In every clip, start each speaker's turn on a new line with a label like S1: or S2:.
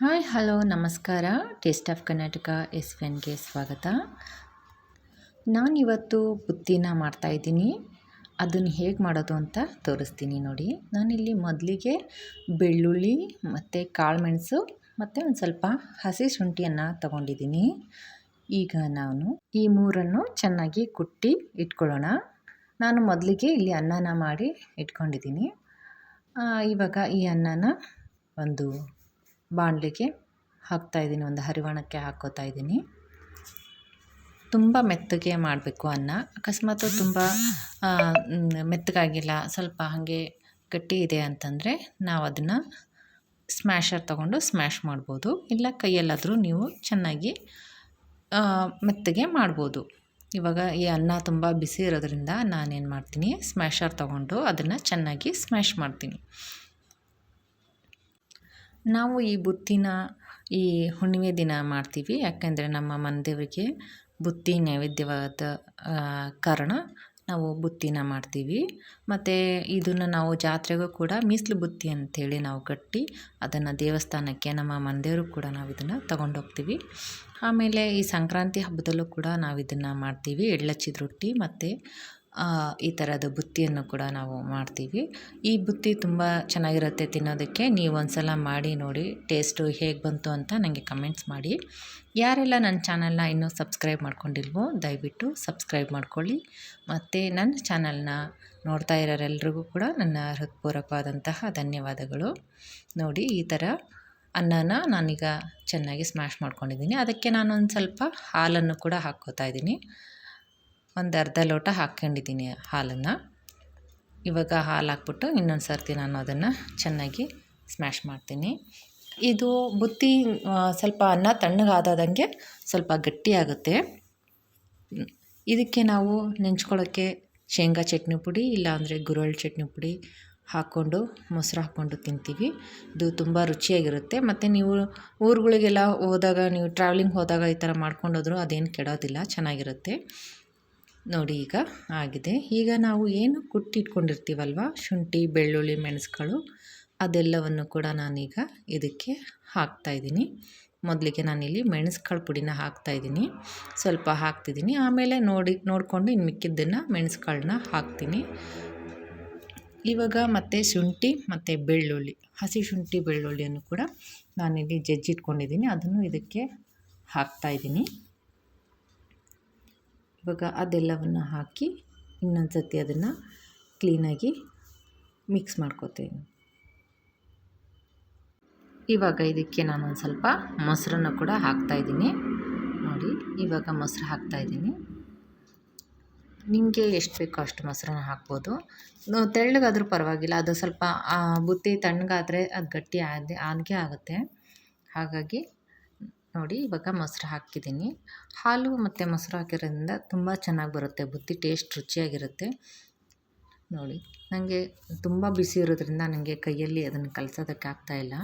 S1: Hi, hello, ನಮಸ್ಕಾರ. Taste of Karnataka, ಎಸ್ ವೆನ್ಗೆ ಸ್ವಾಗತ. ನಾನಿವತ್ತು ಬುತ್ತಿನ ಮಾಡ್ತಾಯಿದ್ದೀನಿ ಅದನ್ನು ಹೇಗೆ ಮಾಡೋದು ಅಂತ ತೋರಿಸ್ತೀನಿ ನೋಡಿ. ನಾನಿಲ್ಲಿ ಮೊದಲಿಗೆ ಬೆಳ್ಳುಳ್ಳಿ ಮತ್ತು ಕಾಳುಮೆಣಸು ಮತ್ತು ಒಂದು ಸ್ವಲ್ಪ ಹಸಿ ಶುಂಠಿಯನ್ನು ತಗೊಂಡಿದ್ದೀನಿ. ಈಗ ನಾನು ಈ ಮೂರನ್ನು ಚೆನ್ನಾಗಿ ಕುಟ್ಟಿ ಇಟ್ಕೊಳ್ಳೋಣ. ನಾನು ಮೊದಲಿಗೆ ಇಲ್ಲಿ ಅನ್ನನ ಮಾಡಿ ಇಟ್ಕೊಂಡಿದ್ದೀನಿ. ಇವಾಗ ಈ ಅನ್ನನ ಒಂದು ಬಾಣಲಿಗೆ ಹಾಕ್ತಾಯಿದ್ದೀನಿ ಒಂದು ಹರಿವಾಣಕ್ಕೆ ಹಾಕ್ಕೋತಾ ಇದ್ದೀನಿ. ತುಂಬ ಮೆತ್ತಗೆ ಮಾಡಬೇಕು ಅನ್ನ. ಅಕಸ್ಮಾತ್ ತುಂಬ ಮೆತ್ತಗಾಗಿಲ್ಲ, ಸ್ವಲ್ಪ ಹಾಗೆ ಗಟ್ಟಿ ಇದೆ ಅಂತಂದರೆ ನಾವು ಅದನ್ನು ಸ್ಮ್ಯಾಶರ್ ತಗೊಂಡು ಸ್ಮ್ಯಾಶ್ ಮಾಡ್ಬೋದು. ಇಲ್ಲ ಕೈಯಲ್ಲಾದರೂ ನೀವು ಚೆನ್ನಾಗಿ ಮೆತ್ತಗೆ ಮಾಡ್ಬೋದು. ಇವಾಗ ಈ ಅನ್ನ ತುಂಬ ಬಿಸಿ ಇರೋದ್ರಿಂದ ನಾನೇನು ಮಾಡ್ತೀನಿ ಸ್ಮ್ಯಾಶರ್ ತಗೊಂಡು ಅದನ್ನು ಚೆನ್ನಾಗಿ ಸ್ಮ್ಯಾಶ್ ಮಾಡ್ತೀನಿ. ನಾವು ಈ ಬುತ್ತಿನ, ಈ ಹುಣ್ಣಿಮೆ ದಿನ ಮಾಡ್ತೀವಿ. ಯಾಕೆಂದರೆ ನಮ್ಮ ಮನೆದೇವರಿಗೆ ಬುತ್ತಿ ನೈವೇದ್ಯವಾದ ಕಾರಣ ನಾವು ಬುತ್ತಿನ ಮಾಡ್ತೀವಿ. ಮತ್ತು ಇದನ್ನು ನಾವು ಜಾತ್ರೆಗೂ ಕೂಡ ಮೀಸಲು ಬುತ್ತಿ ಅಂಥೇಳಿ ನಾವು ಕಟ್ಟಿ ಅದನ್ನು ದೇವಸ್ಥಾನಕ್ಕೆ ನಮ್ಮ ಮನೆದೇವ್ರು ಕೂಡ ನಾವು ಇದನ್ನು ತಗೊಂಡೋಗ್ತೀವಿ. ಆಮೇಲೆ ಈ ಸಂಕ್ರಾಂತಿ ಹಬ್ಬದಲ್ಲೂ ಕೂಡ ನಾವು ಇದನ್ನು ಮಾಡ್ತೀವಿ. ಎಳ್ಳಚ್ಚಿದ ರೊಟ್ಟಿ ಮತ್ತು ಈ ಥರದ ಬುತ್ತಿಯನ್ನು ಕೂಡ ನಾವು ಮಾಡ್ತೀವಿ. ಈ ಬುತ್ತಿ ತುಂಬ ಚೆನ್ನಾಗಿರುತ್ತೆ ತಿನ್ನೋದಕ್ಕೆ. ನೀವು ಒಂದು ಸಲ ಮಾಡಿ ನೋಡಿ, ಟೇಸ್ಟು ಹೇಗೆ ಬಂತು ಅಂತ ನನಗೆ ಕಮೆಂಟ್ಸ್ ಮಾಡಿ. ಯಾರೆಲ್ಲ ನನ್ನ ಚಾನಲ್ನ ಇನ್ನೂ ಸಬ್ಸ್ಕ್ರೈಬ್ ಮಾಡ್ಕೊಂಡಿಲ್ವೋ, ದಯವಿಟ್ಟು ಸಬ್ಸ್ಕ್ರೈಬ್ ಮಾಡ್ಕೊಳ್ಳಿ. ಮತ್ತು ನನ್ನ ಚಾನಲ್ನ ನೋಡ್ತಾ ಇರೋರೆಲ್ರಿಗೂ ಕೂಡ ನನ್ನ ಹೃತ್ಪೂರ್ವಕವಾದಂತಹ ಧನ್ಯವಾದಗಳು. ನೋಡಿ, ಈ ಥರ ಅನ್ನನ ನಾನೀಗ ಚೆನ್ನಾಗಿ ಸ್ಮ್ಯಾಶ್ ಮಾಡ್ಕೊಂಡಿದ್ದೀನಿ. ಅದಕ್ಕೆ ನಾನೊಂದು ಸ್ವಲ್ಪ ಹಾಲನ್ನು ಕೂಡ ಹಾಕ್ಕೋತಾ ಇದ್ದೀನಿ. ಒಂದು ಅರ್ಧ ಲೋಟ ಹಾಕ್ಕೊಂಡಿದ್ದೀನಿ ಹಾಲನ್ನು. ಇವಾಗ ಹಾಲು ಹಾಕ್ಬಿಟ್ಟು ಇನ್ನೊಂದು ಸರ್ತಿ ನಾನು ಅದನ್ನು ಚೆನ್ನಾಗಿ ಸ್ಮ್ಯಾಶ್ ಮಾಡ್ತೀನಿ. ಇದು ಬುತ್ತಿ ಸ್ವಲ್ಪ ಅನ್ನ ತಣ್ಣಗಾದಂಗೆ ಸ್ವಲ್ಪ ಗಟ್ಟಿಯಾಗುತ್ತೆ. ಇದಕ್ಕೆ ನಾವು ನೆಂಚ್ಕೊಳ್ಳೋಕ್ಕೆ ಶೇಂಗಾ ಚಟ್ನಿ ಪುಡಿ, ಇಲ್ಲಾಂದರೆ ಗುರಳ್ ಚಟ್ನಿ ಪುಡಿ ಹಾಕ್ಕೊಂಡು ಮೊಸರು ಹಾಕ್ಕೊಂಡು ತಿಂತೀವಿ. ಇದು ತುಂಬ ರುಚಿಯಾಗಿರುತ್ತೆ. ಮತ್ತು ನೀವು ಊರುಗಳಿಗೆಲ್ಲ ಹೋದಾಗ, ನೀವು ಟ್ರಾವೆಲಿಂಗ್ ಹೋದಾಗ ಈ ಥರ ಮಾಡ್ಕೊಂಡು ಹೋದರೂ ಅದೇನು ಕೆಡೋದಿಲ್ಲ, ಚೆನ್ನಾಗಿರುತ್ತೆ. ನೋಡಿ ಈಗ ಆಗಿದೆ. ಈಗ ನಾವು ಏನು ಕುಟ್ಟಿಟ್ಕೊಂಡಿರ್ತೀವಲ್ವ? ಶುಂಠಿ, ಬೆಳ್ಳುಳ್ಳಿ ಮೆಣಸುಗಳು ಅದೆಲ್ಲವನ್ನು ಕೂಡ ನಾನೀಗ ಇದಕ್ಕೆ ಹಾಕ್ತಾಯಿದ್ದೀನಿ ಮೊದಲಿಗೆ ನಾನಿಲ್ಲಿ ಮೆಣಸುಕಾಳು ಪುಡಿನ ಹಾಕ್ತಾಯಿದ್ದೀನಿ ಸ್ವಲ್ಪ ಹಾಕ್ತಿದ್ದೀನಿ. ಆಮೇಲೆ ನೋಡಿ, ನೋಡಿಕೊಂಡು ಇನ್ನು ಮಿಕ್ಕಿದ್ದನ್ನು ಮೆಣಸುಕಾಳನ್ನ ಹಾಕ್ತೀನಿ. ಇವಾಗ ಮತ್ತು ಶುಂಠಿ ಮತ್ತು ಬೆಳ್ಳುಳ್ಳಿ, ಹಸಿ ಶುಂಠಿ, ಬೆಳ್ಳುಳ್ಳಿಯನ್ನು ಕೂಡ ನಾನಿಲ್ಲಿ ಜಜ್ಜಿಟ್ಕೊಂಡಿದ್ದೀನಿ. ಅದನ್ನು ಇದಕ್ಕೆ ಹಾಕ್ತಾಯಿದ್ದೀನಿ ಇವಾಗ ಅದೆಲ್ಲವನ್ನು ಹಾಕಿ ಇನ್ನೊಂದು ಸತಿ ಅದನ್ನು ಕ್ಲೀನಾಗಿ ಮಿಕ್ಸ್ ಮಾಡ್ಕೋತೀನಿ. ಇವಾಗ ಇದಕ್ಕೆ ನಾನೊಂದು ಸ್ವಲ್ಪ ಮೊಸರನ್ನು ಕೂಡ ಹಾಕ್ತಾಯಿದ್ದೀನಿ ನೋಡಿ, ಇವಾಗ ಮೊಸರು ಹಾಕ್ತಾಯಿದ್ದೀನಿ ನಿಮಗೆ ಎಷ್ಟು ಬೇಕೋ ಅಷ್ಟು ಮೊಸರನ್ನು ಹಾಕ್ಬೋದು. ತೆಳ್ಳಗಾದರೂ ಪರವಾಗಿಲ್ಲ. ಅದು ಸ್ವಲ್ಪ ಬುತ್ತಿ ತಣ್ಣಗಾದರೆ ಅದು ಗಟ್ಟಿ ಆದ ಆಗೇ ಆಗುತ್ತೆ. ಹಾಗಾಗಿ ನೋಡಿ, ಇವಾಗ ಮೊಸರು ಹಾಕಿದ್ದೀನಿ. ಹಾಲು ಮತ್ತು ಮೊಸರು ಹಾಕಿರೋದ್ರಿಂದ ತುಂಬ ಚೆನ್ನಾಗಿ ಬರುತ್ತೆ. ಬುತ್ತಿ ಟೇಸ್ಟ್ ರುಚಿಯಾಗಿರುತ್ತೆ. ನೋಡಿ ನನಗೆ ತುಂಬ ಬಿಸಿ ಇರೋದ್ರಿಂದ ನನಗೆ ಕೈಯಲ್ಲಿ ಅದನ್ನು ಕಲಸೋದಕ್ಕೆ ಆಗ್ತಾಯಿಲ್ಲ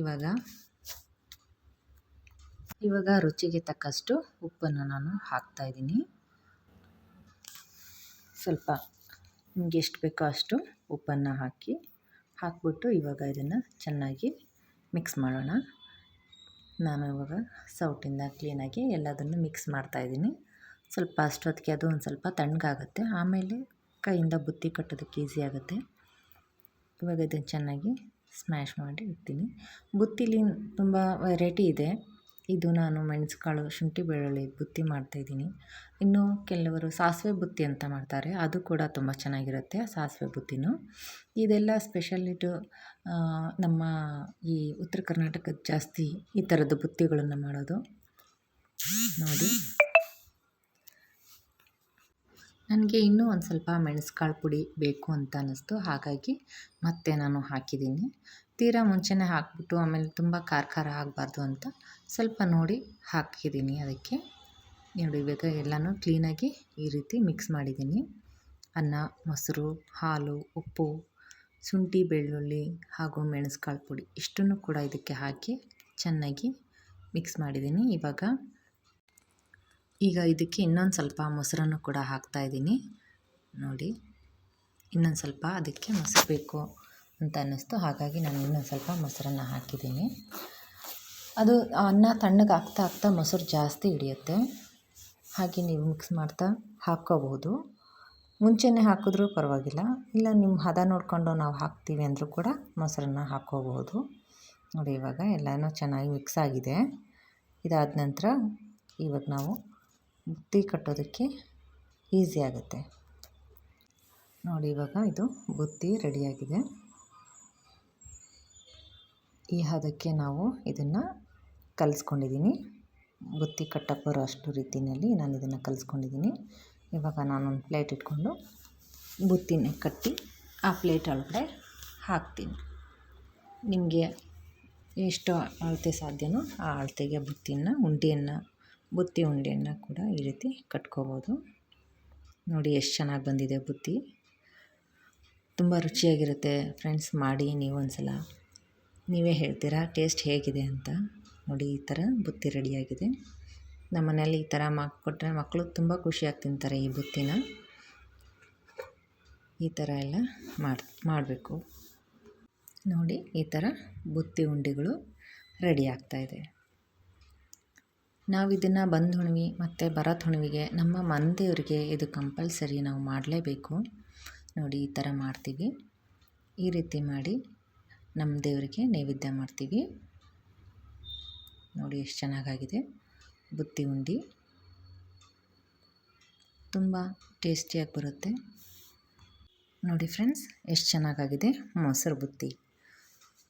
S1: ಇವಾಗ ಇವಾಗ ರುಚಿಗೆ ತಕ್ಕಷ್ಟು ಉಪ್ಪನ್ನು ನಾನು ಹಾಕ್ತಾಯಿದ್ದೀನಿ ಸ್ವಲ್ಪ ನಿಮಗೆ ಎಷ್ಟು ಬೇಕೋ ಅಷ್ಟು ಉಪ್ಪನ್ನು ಹಾಕಿ ಹಾಕ್ಬಿಟ್ಟು ಇವಾಗ ಇದನ್ನು ಚೆನ್ನಾಗಿ ಮಿಕ್ಸ್ ಮಾಡೋಣ. ನಾನು ಇವಾಗ ಸೌಟಿಂದ ಕ್ಲೀನಾಗಿ ಎಲ್ಲದನ್ನು ಮಿಕ್ಸ್ ಮಾಡ್ತಾಯಿದ್ದೀನಿ ಸ್ವಲ್ಪ ಅಷ್ಟೊತ್ತಿಗೆ ಅದು ಒಂದು ಸ್ವಲ್ಪ ತಣ್ಣಗಾಗುತ್ತೆ. ಆಮೇಲೆ ಕೈಯಿಂದ ಬುತ್ತಿ ಕಟ್ಟೋದಕ್ಕೆ ಈಸಿ ಆಗುತ್ತೆ. ಇವಾಗ ಇದನ್ನು ಚೆನ್ನಾಗಿ ಸ್ಮ್ಯಾಶ್ ಮಾಡಿ ಇಡ್ತೀನಿ. ಬುತ್ತಿಲಿ ತುಂಬ ವೆರೈಟಿ ಇದೆ. ಇದು ನಾನು ಮೆಣಸುಕಾಳು ಶುಂಠಿ ಬೆಳ್ಳುಳ್ಳಿ ಬುತ್ತಿ ಮಾಡ್ತಾಯಿದ್ದೀನಿ ಇನ್ನು ಕೆಲವರು ಸಾಸಿವೆ ಬುತ್ತಿ ಅಂತ ಮಾಡ್ತಾರೆ. ಅದು ಕೂಡ ತುಂಬ ಚೆನ್ನಾಗಿರುತ್ತೆ ಸಾಸಿವೆ ಬುತ್ತಿನೂ. ಇದೆಲ್ಲ ಸ್ಪೆಷಲಿಟು ನಮ್ಮ ಈ ಉತ್ತರ ಕರ್ನಾಟಕದ ಜಾಸ್ತಿ ಈ ಥರದ ಬುತ್ತಿಗಳನ್ನು ಮಾಡೋದು. ನೋಡಿ. ನನಗೆ ಇನ್ನೂ ಒಂದು ಸ್ವಲ್ಪ ಮೆಣಸುಕಾಳು ಪುಡಿ ಬೇಕು ಅಂತ ಅನ್ನಿಸ್ತು. ಹಾಗಾಗಿ ಮತ್ತೆ ನಾನು ಹಾಕಿದ್ದೀನಿ. ತೀರಾ ಮುಂಚೆನೇ ಹಾಕಿಬಿಟ್ಟು ಆಮೇಲೆ ತುಂಬ ಖಾರ ಖಾರ ಆಗಬಾರ್ದು ಅಂತ ಸ್ವಲ್ಪ ನೋಡಿ ಹಾಕಿದ್ದೀನಿ ಅದಕ್ಕೆ. ನೋಡಿ ಇವಾಗ ಎಲ್ಲನೂ ಕ್ಲೀನಾಗಿ ಈ ರೀತಿ ಮಿಕ್ಸ್ ಮಾಡಿದ್ದೀನಿ. ಅನ್ನ, ಮೊಸರು, ಹಾಲು, ಉಪ್ಪು, ಶುಂಠಿ, ಬೆಳ್ಳುಳ್ಳಿ ಹಾಗೂ ಮೆಣಸುಕಾಳು ಪುಡಿ ಇಷ್ಟನ್ನು ಕೂಡ ಇದಕ್ಕೆ ಹಾಕಿ ಚೆನ್ನಾಗಿ ಮಿಕ್ಸ್ ಮಾಡಿದ್ದೀನಿ. ಇವಾಗ ಈಗ ಇದಕ್ಕೆ ಇನ್ನೊಂದು ಸ್ವಲ್ಪ ಮೊಸರನ್ನು ಕೂಡ ಹಾಕ್ತಾಯಿದ್ದೀನಿ ನೋಡಿ, ಇನ್ನೊಂದು ಸ್ವಲ್ಪ ಅದಕ್ಕೆ ಮೊಸರು ಬೇಕು ಅಂತ ಅನ್ನಿಸ್ತು. ಹಾಗಾಗಿ ನಾನು ಇನ್ನೊಂದು ಸ್ವಲ್ಪ ಮೊಸರನ್ನು ಹಾಕಿದ್ದೀನಿ. ಅದು ಅನ್ನ ತಣ್ಣಗೆ ಆಗ್ತಾ ಆಗ್ತಾ ಮೊಸರು ಜಾಸ್ತಿ ಹಿಡಿಯುತ್ತೆ. ಹಾಗೆ ನೀವು ಮಿಕ್ಸ್ ಮಾಡ್ತಾ ಹಾಕ್ಕೋಬಹುದು. ಮುಂಚೆನೇ ಹಾಕಿದ್ರೂ ಪರವಾಗಿಲ್ಲ. ಇಲ್ಲ, ನಿಮ್ಮ ಹದ ನೋಡಿಕೊಂಡು ನಾವು ಹಾಕ್ತೀವಿ ಅಂದರೂ ಕೂಡ ಮೊಸರನ್ನು ಹಾಕ್ಕೋಬಹುದು. ನೋಡಿ, ಇವಾಗ ಎಲ್ಲನೂ ಚೆನ್ನಾಗಿ ಮಿಕ್ಸ್ ಆಗಿದೆ. ಇದಾದ ನಂತರ ಇವಾಗ ನಾವು ಬುತ್ತಿ ಕಟ್ಟೋದಕ್ಕೆ ಈಸಿ ಆಗುತ್ತೆ. ನೋಡಿ, ಇವಾಗ ಇದು ಬುತ್ತಿ ರೆಡಿಯಾಗಿದೆ. ಈ ಹದಕ್ಕೆ ನಾವು ಇದನ್ನು ಕಲಿಸ್ಕೊಂಡಿದ್ದೀನಿ. ಬುತ್ತಿ ಕಟ್ಟಕ್ಕೆ ಅಷ್ಟು ರೀತಿಯಲ್ಲಿ ನಾನು ಇದನ್ನು ಕಲಿಸ್ಕೊಂಡಿದ್ದೀನಿ. ಇವಾಗ ನಾನೊಂದು ಪ್ಲೇಟ್ ಇಟ್ಕೊಂಡು ಬುತ್ತಿನೇ ಕಟ್ಟಿ ಆ ಪ್ಲೇಟ್ ಒಳಗಡೆ ಹಾಕ್ತೀನಿ. ನಿಮಗೆ ಎಷ್ಟು ಅಳತೆ ಸಾಧ್ಯನೋ ಆ ಅಳತೆಗೆ ಬುತ್ತಿನ, ಉಂಡೆಯನ್ನು ಬುತ್ತಿ ಉಂಡೆಯನ್ನು ಕೂಡ ಈ ರೀತಿ ಕಟ್ಕೋಬೋದು. ನೋಡಿ ಎಷ್ಟು ಚೆನ್ನಾಗಿ ಬಂದಿದೆ ಬುತ್ತಿ. ತುಂಬ ರುಚಿಯಾಗಿರುತ್ತೆ. ಫ್ರೆಂಡ್ಸ್, ಮಾಡಿ ನೀವು ಸಲ ನೀವೇ ಹೇಳ್ತೀರಾ, ಟೇಸ್ಟ್ ಹೇಗಿದೆ ಅಂತ? ನೋಡಿ, ಈ ಥರ ಬುತ್ತಿ ರೆಡಿಯಾಗಿದೆ. ನಮ್ಮ ಮನೆಯಲ್ಲಿ ಈ ಥರ ಮಾಡಿಕೊಟ್ರೆ ಮಕ್ಕಳು ತುಂಬ ಖುಷಿಯಾಗಿ ತಿಂತಾರೆ ಈ ಬುತ್ತಿನ. ಈ ಥರ ಎಲ್ಲ ಮಾಡಿ, ಮಾಡಬೇಕು. ನೋಡಿ, ಈ ಥರ ಬುತ್ತಿ ಉಂಡೆಗಳು ರೆಡಿ ಆಗ್ತಾಯಿದೆ ನಾವು ಇದನ್ನು ಬಂದ ಹುಣ್ಣಿಮೆ ಮತ್ತು ಬರತ್ ಹುಣ್ಣಿಮೆಗೆ ನಮ್ಮ ಮನೆದೇವ್ರಿಗೆ ಇದು ಕಂಪಲ್ಸರಿ ನಾವು ಮಾಡಲೇಬೇಕು. ನೋಡಿ, ಈ ಥರ ಮಾಡ್ತೀವಿ. ಈ ರೀತಿ ಮಾಡಿ ನಮ್ಮ ದೇವರಿಗೆ ನೈವೇದ್ಯ ಮಾಡ್ತೀವಿ. ನೋಡಿ, ಎಷ್ಟು ಚೆನ್ನಾಗಾಗಿದೆ. ಬುತ್ತಿ ಉಂಡಿ. ತುಂಬ ಟೇಸ್ಟಿಯಾಗಿ ಬರುತ್ತೆ. ನೋಡಿ ಫ್ರೆಂಡ್ಸ್, ಎಷ್ಟು ಚೆನ್ನಾಗಾಗಿದೆ. ಮೊಸರು ಬುತ್ತಿ.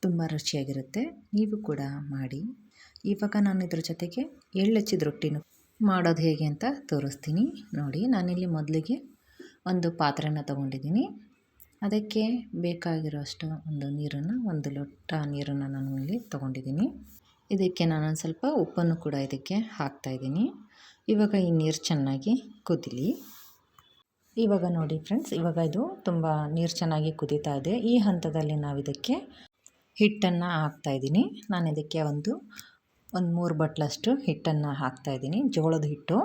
S1: ತುಂಬ ರುಚಿಯಾಗಿರುತ್ತೆ. ನೀವು ಕೂಡ ಮಾಡಿ. ಇವಾಗ ನಾನು ಇದ್ರ ಜೊತೆಗೆ ಎಳ್ಳಚ್ಚಿದ ರೊಟ್ಟಿನೂ ಮಾಡೋದು ಹೇಗೆ ಅಂತ ತೋರಿಸ್ತೀನಿ. ನೋಡಿ, ನಾನಿಲ್ಲಿ ಮೊದಲಿಗೆ ಒಂದು ಪಾತ್ರೆನ ತೊಗೊಂಡಿದ್ದೀನಿ. ಅದಕ್ಕೆ ಬೇಕಾಗಿರೋಷ್ಟು ಒಂದು ನೀರನ್ನು, ಒಂದು ಲೋಟ ನೀರನ್ನು ನಾನು ಇಲ್ಲಿ ತೊಗೊಂಡಿದ್ದೀನಿ. ಇದಕ್ಕೆ ನಾನೊಂದು ಸ್ವಲ್ಪ ಉಪ್ಪನ್ನು ಕೂಡ ಇದಕ್ಕೆ ಹಾಕ್ತಾಯಿದ್ದೀನಿ ಇವಾಗ ಈ ನೀರು ಚೆನ್ನಾಗಿ ಕುದಿಲಿ. ಇವಾಗ ನೋಡಿ ಫ್ರೆಂಡ್ಸ್, ಇವಾಗ ಇದು ತುಂಬ ನೀರು ಚೆನ್ನಾಗಿ ಕುದೀತಾ ಇದೆ. ಈ ಹಂತದಲ್ಲಿ ನಾವು ಇದಕ್ಕೆ ಹಿಟ್ಟನ್ನು ಹಾಕ್ತಾಯಿದ್ದೀನಿ ನಾನು ಇದಕ್ಕೆ ಒಂದು ಒಂದು ಮೂರು ಬಟ್ಲಷ್ಟು ಹಿಟ್ಟನ್ನು ಹಾಕ್ತಾಯಿದ್ದೀನಿ ಜೋಳದ ಹಿಟ್ಟು,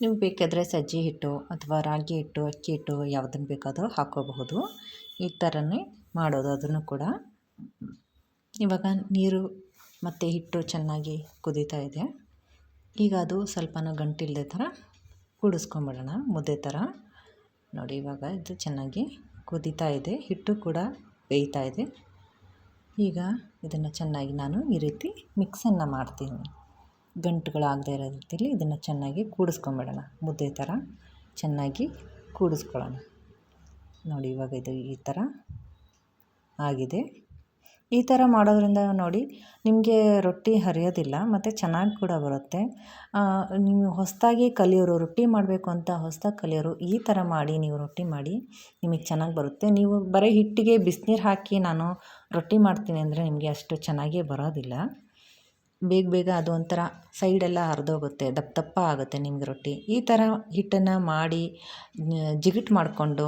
S1: ನೀವು ಬೇಕಾದರೆ ಸಜ್ಜಿ ಹಿಟ್ಟು ಅಥವಾ ರಾಗಿ ಹಿಟ್ಟು, ಅಕ್ಕಿ ಹಿಟ್ಟು ಯಾವುದನ್ನು ಬೇಕಾದರೂ ಹಾಕೋಬಹುದು ಈ ಥರನೇ ಮಾಡೋದು ಅದನ್ನು ಕೂಡ. ಇವಾಗ ನೀರು ಮತ್ತು ಹಿಟ್ಟು ಚೆನ್ನಾಗಿ ಕುದೀತಾ ಇದೆ. ಈಗ ಅದು ಸ್ವಲ್ಪನೂ ಗಂಟಿಲ್ಲದೆ ಥರ ಕೂಡಿಸ್ಕೊಂಬಿಡೋಣ, ಮುದ್ದೆ ಥರ. ನೋಡಿ, ಇವಾಗ ಇದು ಚೆನ್ನಾಗಿ ಕುದೀತಾ ಇದೆ. ಹಿಟ್ಟು ಕೂಡ ಬೇಯ್ತಾ ಇದೆ. ಈಗ ಇದನ್ನು ಚೆನ್ನಾಗಿ ನಾನು ಈ ರೀತಿ ಮಿಕ್ಸನ್ನು ಮಾಡ್ತೀನಿ. ಗಂಟುಗಳಾಗದೇ ಇರೋ ರೀತಿಯಲ್ಲಿ ಇದನ್ನು ಚೆನ್ನಾಗಿ ಕೂಡಿಸ್ಕೊಂಬಿಡೋಣ. ಮುದ್ದೆ ಥರ ಚೆನ್ನಾಗಿ ಕೂಡಿಸ್ಕೊಳ್ಳೋಣ. ನೋಡಿ ಇವಾಗ ಇದು ಈ ಥರ ಆಗಿದೆ. ಈ ಥರ ಮಾಡೋದ್ರಿಂದ ನೋಡಿ ನಿಮಗೆ ರೊಟ್ಟಿ ಹರಿಯೋದಿಲ್ಲ, ಮತ್ತು ಚೆನ್ನಾಗಿ ಕೂಡ ಬರುತ್ತೆ. ನೀವು ಹೊಸದಾಗಿ ಕಲಿಯೋರು ರೊಟ್ಟಿ ಮಾಡಬೇಕು ಅಂತ ಹೊಸದಾಗಿ ಕಲಿಯೋರು ಈ ಥರ ಮಾಡಿ ನೀವು ರೊಟ್ಟಿ ಮಾಡಿ ನಿಮಗೆ ಚೆನ್ನಾಗಿ ಬರುತ್ತೆ. ನೀವು ಬರೀ ಹಿಟ್ಟಿಗೆ ಬಿಸಿನೀರು ಹಾಕಿ ನಾನು ರೊಟ್ಟಿ ಮಾಡ್ತೀನಿ ಅಂದರೆ ನಿಮಗೆ ಅಷ್ಟು ಚೆನ್ನಾಗೇ ಬರೋದಿಲ್ಲ. ಬೇಗ ಬೇಗ ಅದು ಒಂಥರ ಸೈಡೆಲ್ಲ ಹರಿದೋಗುತ್ತೆ, ದಪ್ಪ ದಪ್ಪ ಆಗುತ್ತೆ ನಿಮಗೆ ರೊಟ್ಟಿ. ಈ ಥರ ಹಿಟ್ಟನ್ನು ಮಾಡಿ ಜಿಗಿಟ್ ಮಾಡಿಕೊಂಡು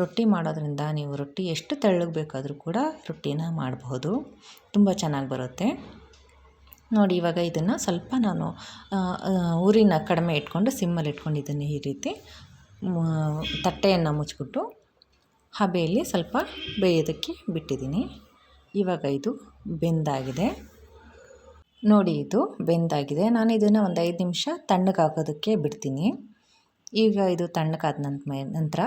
S1: ರೊಟ್ಟಿ ಮಾಡೋದ್ರಿಂದ ನೀವು ರೊಟ್ಟಿ ಎಷ್ಟು ತೆಳ್ಳಗೆ ಬೇಕಾದರೂ ಕೂಡ ರೊಟ್ಟಿನ ಮಾಡಬಹುದು ತುಂಬ ಚೆನ್ನಾಗಿ ಬರುತ್ತೆ. ನೋಡಿ ಇವಾಗ ಇದನ್ನು ಸ್ವಲ್ಪ ನಾನು ಊರಿನ ಕಡಿಮೆ ಇಟ್ಕೊಂಡು ಸಿಮ್ಮಲ್ಲಿ ಇಟ್ಕೊಂಡಿದ್ದೀನಿ ಈ ರೀತಿ ತಟ್ಟೆಯನ್ನು ಮುಚ್ಚಿಬಿಟ್ಟು ಹಬೆಯಲ್ಲಿ ಸ್ವಲ್ಪ ಬೇಯೋದಕ್ಕೆ ಬಿಟ್ಟಿದ್ದೀನಿ. ಇವಾಗ ಇದು ಬೆಂದಾಗಿದೆ. ನೋಡಿ ಇದು ಬೆಂದಾಗಿದೆ. ನಾನು ಇದನ್ನು ಒಂದು ಐದು ನಿಮಿಷ ತಣ್ಣಗಾಗೋದಕ್ಕೆ ಬಿಡ್ತೀನಿ. ಈಗ ಇದು ತಣ್ಣಗಾದ ನಂತರ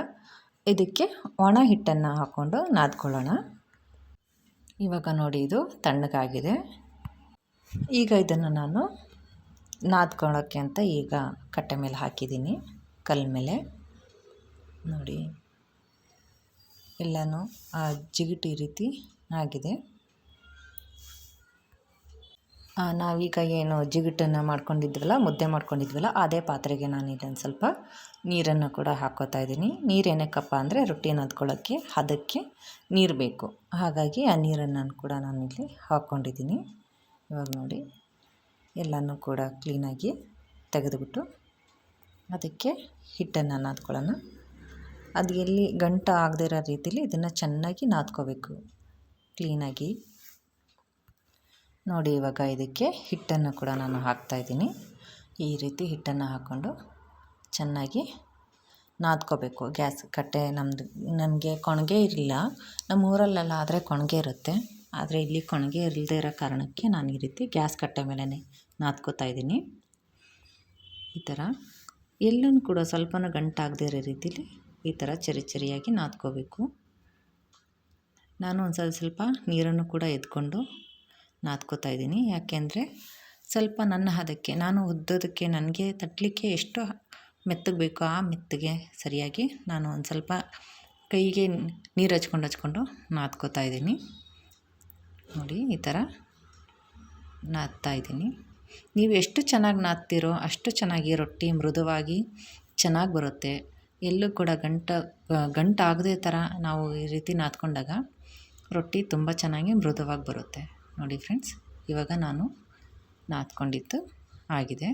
S1: ಇದಕ್ಕೆ ಒಣ ಹಿಟ್ಟನ್ನು ಹಾಕ್ಕೊಂಡು ನಾದ್ಕೊಳ್ಳೋಣ. ಇವಾಗ ನೋಡಿ ಇದು ತಣ್ಣಗಾಗಿದೆ. ಈಗ ಇದನ್ನು ನಾನು ನಾದ್ಕೊಳ್ಳೋಕ್ಕೆ ಅಂತ ಈಗ ಕಟ್ಟೆ ಮೇಲೆ ಹಾಕಿದ್ದೀನಿ. ಕಲ್ಲ ಮೇಲೆ. ನೋಡಿ. ಎಲ್ಲನೂ ಆ ಜಿಗಿಟಿ ರೀತಿ ಆಗಿದೆ. ನಾವೀಗ ಏನು ಜಿಗಿಟನ್ನು ಮಾಡ್ಕೊಂಡಿದ್ವಲ್ಲ, ಮುದ್ದೆ ಮಾಡ್ಕೊಂಡಿದ್ವಲ್ಲ, ಅದೇ ಪಾತ್ರೆಗೆ ನಾನು ಇದನ್ನು ಸ್ವಲ್ಪ ನೀರನ್ನು ಕೂಡ ಹಾಕೋತಾ ಇದ್ದೀನಿ. ನೀರು ಏನಕ್ಕಪ್ಪ ಅಂದರೆ ರೊಟ್ಟಿ ನದ್ಕೊಳ್ಳೋಕ್ಕೆ ಅದಕ್ಕೆ ನೀರು ಬೇಕು. ಹಾಗಾಗಿ ಆ ನೀರನ್ನು ಕೂಡ ಇಲ್ಲಿ ಹಾಕ್ಕೊಂಡಿದ್ದೀನಿ. ಇವಾಗ ನೋಡಿ, ಎಲ್ಲನೂ ಕೂಡ ಕ್ಲೀನಾಗಿ ತೆಗೆದುಬಿಟ್ಟು ಅದಕ್ಕೆ ಹಿಟ್ಟನ್ನು ನಾದ್ಕೊಳ್ಳೋಣ. ಅದು ಎಲ್ಲಿ ಗಂಟು ಆಗದಿರೋ ರೀತಿಲಿ ಇದನ್ನು ಚೆನ್ನಾಗಿ ನಾದ್ಕೋಬೇಕು. ಕ್ಲೀನಾಗಿ. ನೋಡಿ ಇವಾಗ ಇದಕ್ಕೆ ಹಿಟ್ಟನ್ನು ಕೂಡ ನಾನು ಹಾಕ್ತಾಯಿದ್ದೀನಿ ಈ ರೀತಿ ಹಿಟ್ಟನ್ನು ಹಾಕ್ಕೊಂಡು ಚೆನ್ನಾಗಿ ನಾದ್ಕೋಬೇಕು. ಗ್ಯಾಸ್ ಕಟ್ಟೆ ನಮ್ಮದು ನಮಗೆ ಕೊಣಗೆ ಇರಲಿಲ್ಲ. ನಮ್ಮ ಊರಲ್ಲೆಲ್ಲ ಆದರೆ ಕೊಣಗೆ ಇರುತ್ತೆ. ಆದರೆ ಇಲ್ಲಿ ಕೊಣಗೆ ಇಲ್ಲದೇ ಇರೋ ಕಾರಣಕ್ಕೆ ನಾನು ಈ ರೀತಿ ಗ್ಯಾಸ್ ಕಟ್ಟೆ ಮೇಲೇ ನಾದ್ಕೋತಾ ಇದ್ದೀನಿ. ಈ ಥರ ಎಲ್ಲೂ ಕೂಡ ಸ್ವಲ್ಪನೂ ಗಂಟಾಗದೇ ಇರೋ ರೀತಿಲಿ ಈ ಥರ ಚರಿ ಚರಿಯಾಗಿ ನಾದ್ಕೋಬೇಕು. ನಾನು ಒಂದು ಸ್ವಲ್ಪ ಸ್ವಲ್ಪ ನೀರನ್ನು ಕೂಡ ಎತ್ಕೊಂಡು ನಾದ್ಕೋತಾ ಇದ್ದೀನಿ. ಯಾಕೆಂದರೆ ಸ್ವಲ್ಪ ನನ್ನ ಹದಕ್ಕೆ, ನಾನು ಉದ್ದೋದಕ್ಕೆ, ನನಗೆ ತಟ್ಟಲಿಕ್ಕೆ ಎಷ್ಟು ಮೆತ್ತಗೆ ಬೇಕೋ ಆ ಮೆತ್ತಗೆ ಸರಿಯಾಗಿ ನಾನು ಒಂದು ಸ್ವಲ್ಪ ಕೈಗೆ ನೀರು ಹಚ್ಕೊಂಡು ಹಚ್ಕೊಂಡು ನಾದ್ಕೋತಾ ಇದ್ದೀನಿ. ನೋಡಿ, ಈ ಥರ ನಾದ್ತಾ ಇದ್ದೀನಿ. ನೀವು ಎಷ್ಟು ಚೆನ್ನಾಗಿ ನಾದ್ತೀರೋ ಅಷ್ಟು ಚೆನ್ನಾಗಿ ರೊಟ್ಟಿ ಮೃದುವಾಗಿ ಚೆನ್ನಾಗಿ ಬರುತ್ತೆ. ಎಲ್ಲೂ ಕೂಡ ಗಂಟ, ಗಂಟಾಗದೇ ಥರ ನಾವು ಈ ರೀತಿ ನಾದ್ಕೊಂಡಾಗ ರೊಟ್ಟಿ ತುಂಬ ಚೆನ್ನಾಗಿ ಮೃದುವಾಗಿ ಬರುತ್ತೆ. ನೋಡಿ ಫ್ರೆಂಡ್ಸ್, ಇವಾಗ ನಾನು ನಾದ್ಕೊಂಡಿದ್ದು ಆಗಿದೆ.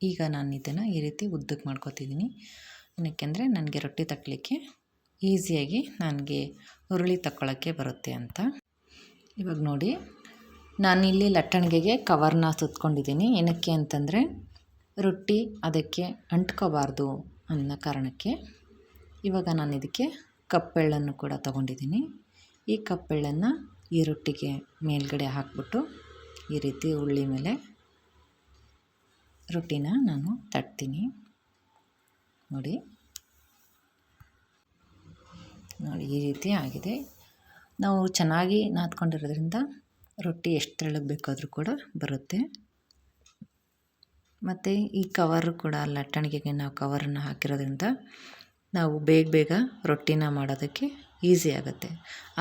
S1: ಈಗ ನಾನು ಇದನ್ನು ಈ ರೀತಿ ಉದ್ದಕ್ಕೆ ಮಾಡ್ಕೊತಿದ್ದೀನಿ. ಏನಕ್ಕೆಂದರೆ ನನಗೆ ರೊಟ್ಟಿ ತಟ್ಟಲಿಕ್ಕೆ ಈಸಿಯಾಗಿ ನನಗೆ ಹುರುಳಿ ತಕ್ಕೊಳ್ಳೋಕ್ಕೆ ಬರುತ್ತೆ ಅಂತ. ಇವಾಗ ನೋಡಿ, ನಾನಿಲ್ಲಿ ಲಟ್ಟಣಿಗೆಗೆ ಕವರ್ನ ಸುತ್ಕೊಂಡಿದ್ದೀನಿ. ಏನಕ್ಕೆ ಅಂತಂದರೆ ರೊಟ್ಟಿ ಅದಕ್ಕೆ ಅಂಟ್ಕೋಬಾರ್ದು ಅನ್ನೋ ಕಾರಣಕ್ಕೆ. ಇವಾಗ ನಾನು ಇದಕ್ಕೆ ಕಪ್ಪೆಳ್ಳನ್ನು ಕೂಡ ತಗೊಂಡಿದ್ದೀನಿ. ಈ ಕಪ್ಪೆಳ್ಳನ್ನು ಈ ರೊಟ್ಟಿಗೆ ಮೇಲ್ಗಡೆ ಹಾಕ್ಬಿಟ್ಟು ಈ ರೀತಿ ಉಳ್ಳಿ ಮೇಲೆ ರೊಟ್ಟಿನ ನಾನು ತಟ್ತೀನಿ. ನೋಡಿ. ನೋಡಿ, ಈ ರೀತಿ ಆಗಿದೆ. ನಾವು ಚೆನ್ನಾಗಿ ನಾದ್ಕೊಂಡಿರೋದ್ರಿಂದ ರೊಟ್ಟಿ ಎಷ್ಟು ತೆಳ್ಳಗೆ ಬೇಕಾದರೂ ಕೂಡ ಬರುತ್ತೆ. ಮತ್ತು ಈ ಕವರು ಕೂಡ ಲಟ್ಟಣಿಗೆಗೆ ನಾವು ಕವರನ್ನು ಹಾಕಿರೋದ್ರಿಂದ ನಾವು ಬೇಗ ಬೇಗ ರೊಟ್ಟಿನ ಮಾಡೋದಕ್ಕೆ ಈಸಿ ಆಗುತ್ತೆ.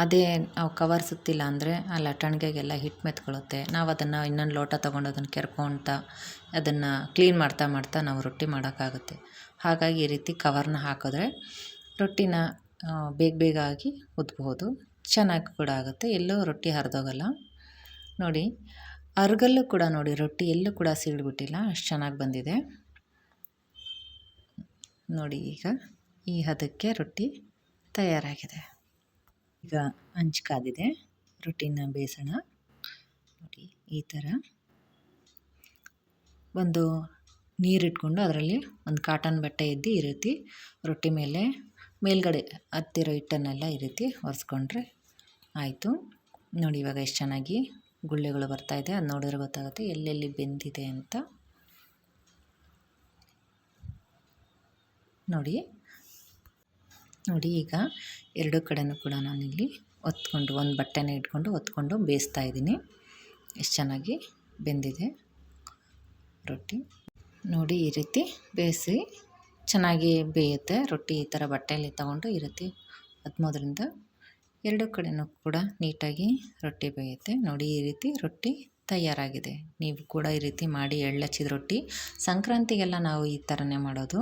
S1: ಅದೇ ನಾವು ಕವರ್ ಸುತ್ತಿಲ್ಲ ಅಂದರೆ ಆ ಲಟ್ಟಣಿಗೆಗೆಲ್ಲ ಹಿಟ್ಟು ಮೆತ್ಕೊಳ್ಳುತ್ತೆ. ನಾವು ಅದನ್ನು ಇನ್ನೊಂದು ಲೋಟ ತೊಗೊಂಡು ಅದನ್ನು ಕೆರ್ಕೊಳ್ತಾ ಅದನ್ನು ಕ್ಲೀನ್ ಮಾಡ್ತಾ ಮಾಡ್ತಾ ನಾವು ರೊಟ್ಟಿ ಮಾಡೋಕ್ಕಾಗುತ್ತೆ. ಹಾಗಾಗಿ ಈ ರೀತಿ ಕವರ್ನ ಹಾಕಿದ್ರೆ ರೊಟ್ಟಿನ ಬೇಗ ಬೇಗ ಆಗಿ ಉದ್ಬೋದು ಚೆನ್ನಾಗಿ ಕೂಡ ಆಗುತ್ತೆ. ಎಲ್ಲೂ ರೊಟ್ಟಿ ಹರಿದೋಗಲ್ಲ. ನೋಡಿ, ಅರ್ಗಲ್ಲೂ ಕೂಡ ನೋಡಿ, ರೊಟ್ಟಿ ಎಲ್ಲೂ ಕೂಡ ಸೀಳ್ಬಿಟ್ಟಿಲ್ಲ. ಅಷ್ಟು ಚೆನ್ನಾಗಿ ಬಂದಿದೆ. ನೋಡಿ ಈಗ. ಈ ಹದಕ್ಕೆ ರೊಟ್ಟಿ ತಯಾರಾಗಿದೆ. ಈಗ ಹಂಚ್ಕಾದಿದೆ ರೊಟ್ಟಿನ ಬೇಯಿಸೋಣ ನೋಡಿ, ಈ ಥರ. ಒಂದು ನೀರಿಟ್ಕೊಂಡು ಅದರಲ್ಲಿ ಒಂದು ಕಾಟನ್ ಬಟ್ಟೆ ಇದ್ದು ಈ ರೀತಿ ರೊಟ್ಟಿ ಮೇಲೆ ಮೇಲ್ಗಡೆ ಹತ್ತಿರೋ ಹಿಟ್ಟನ್ನೆಲ್ಲ ಈ ರೀತಿ ಒರೆಸ್ಕೊಂಡ್ರೆ ಆಯಿತು. ನೋಡಿ, ಇವಾಗ ಎಷ್ಟು ಚೆನ್ನಾಗಿ ಗುಳ್ಳೆಗಳು ಬರ್ತಾಯಿದೆ ಅದು ನೋಡಿದ್ರೆ ಗೊತ್ತಾಗುತ್ತೆ ಎಲ್ಲೆಲ್ಲಿ ಬೆಂದಿದೆ ಅಂತ. ನೋಡಿ ನೋಡಿ ಈಗ ಎರಡು ಕಡೆಯೂ ಕೂಡ ನಾನಿಲ್ಲಿ ಒತ್ಕೊಂಡು ಒಂದು ಬಟ್ಟೆನ ಇಟ್ಕೊಂಡು ಒತ್ಕೊಂಡು ಬೇಯಿಸ್ತಾ ಇದ್ದೀನಿ. ಎಷ್ಟು ಚೆನ್ನಾಗಿ ಬೆಂದಿದೆ ರೊಟ್ಟಿ. ನೋಡಿ ಈ ರೀತಿ ಬೇಯಿಸಿ ಚೆನ್ನಾಗಿ ಬೇಯುತ್ತೆ. ರೊಟ್ಟಿ ಈ ಥರ ಬಟ್ಟೆಯಲ್ಲಿ ತಗೊಂಡು ಈ ರೀತಿ ಹದ್ಮೋದ್ರಿಂದ ಎರಡು ಕಡೆಯೂ ಕೂಡ ನೀಟಾಗಿ ರೊಟ್ಟಿ ಬೇಯುತ್ತೆ. ನೋಡಿ ಈ ರೀತಿ ರೊಟ್ಟಿ ತಯಾರಾಗಿದೆ. ನೀವು ಕೂಡ ಈ ರೀತಿ ಮಾಡಿ ಎಳ್ಳಚ್ಚಿದ ರೊಟ್ಟಿ ಸಂಕ್ರಾಂತಿಗೆಲ್ಲ ನಾವು ಈ ಥರನೇ ಮಾಡೋದು.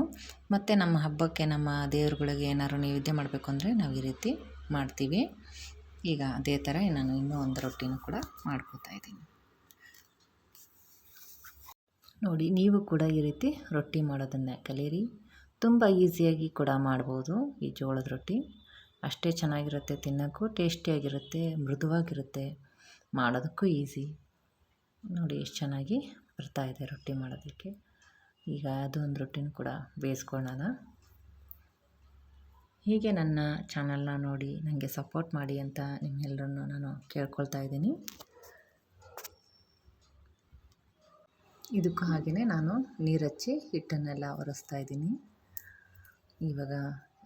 S1: ಮತ್ತು ನಮ್ಮ ಹಬ್ಬಕ್ಕೆ ನಮ್ಮ ದೇವ್ರುಗಳಿಗೆ ಏನಾದ್ರು ನೈವೇದ್ಯ ಮಾಡಬೇಕು ಅಂದರೆ ನಾವು ಈ ರೀತಿ ಮಾಡ್ತೀವಿ. ಈಗ ಅದೇ ಥರ ನಾನು ಇನ್ನೂ ಒಂದು ರೊಟ್ಟಿನೂ ಕೂಡ ಮಾಡ್ಕೋತಾ ಇದ್ದೀನಿ. ನೋಡಿ, ನೀವು ಕೂಡ ಈ ರೀತಿ ರೊಟ್ಟಿ ಮಾಡೋದನ್ನು ಕಲೀರಿ ತುಂಬ ಈಸಿಯಾಗಿ ಕೂಡ ಮಾಡ್ಬೋದು ಈ ಜೋಳದ ರೊಟ್ಟಿ. ಅಷ್ಟೇ ಚೆನ್ನಾಗಿರುತ್ತೆ ತಿನ್ನೋಕ್ಕೂ, ಟೇಸ್ಟಿಯಾಗಿರುತ್ತೆ, ಮೃದುವಾಗಿರುತ್ತೆ. ಮಾಡೋದಕ್ಕೂ ಈಸಿ. ನೋಡಿ ಎಷ್ಟು ಚೆನ್ನಾಗಿ ಬರ್ತಾಯಿದೆ ರೊಟ್ಟಿ ಮಾಡೋದಕ್ಕೆ. ಈಗ ಅದೊಂದು ರೊಟ್ಟಿನ ಕೂಡ ಬೇಯಿಸ್ಕೊಳ್ಳೋಣ. ಹೀಗೆ ನನ್ನ ಚಾನಲ್ನ ನೋಡಿ ನನಗೆ ಸಪೋರ್ಟ್ ಮಾಡಿ ಅಂತ ನಿಮ್ಮೆಲ್ಲರನ್ನು ನಾನು ಕೇಳ್ಕೊಳ್ತಾ ಇದ್ದೀನಿ. ಇದಕ್ಕೂ ಹಾಗೆಯೇ ನಾನು ನೀರು ಹಚ್ಚಿ ಹಿಟ್ಟನ್ನೆಲ್ಲ ಒರೆಸ್ತಾ ಇದ್ದೀನಿ. ಇವಾಗ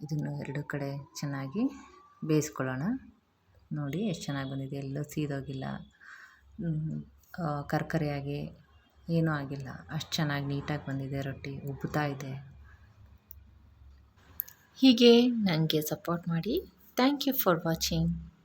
S1: ಇದನ್ನು ಎರಡು ಕಡೆ ಚೆನ್ನಾಗಿ ಬೇಯಿಸ್ಕೊಳ್ಳೋಣ. ನೋಡಿ ಎಷ್ಟು ಚೆನ್ನಾಗಿ ಬಂದಿದೆ. ಎಲ್ಲೂ ಸೀದೋಗಿಲ್ಲ. ಕರ್ಕರೆಯಾಗಿ ಏನೂ ಆಗಿಲ್ಲ. ಅಷ್ಟು ಚೆನ್ನಾಗಿ ನೀಟಾಗಿ ಬಂದಿದೆ, ರೊಟ್ಟಿ. ಉಬ್ಬುತ್ತಾ ಇದೆ. ಹೀಗೆ ನನಗೆ ಸಪೋರ್ಟ್ ಮಾಡಿ. Thank you for watching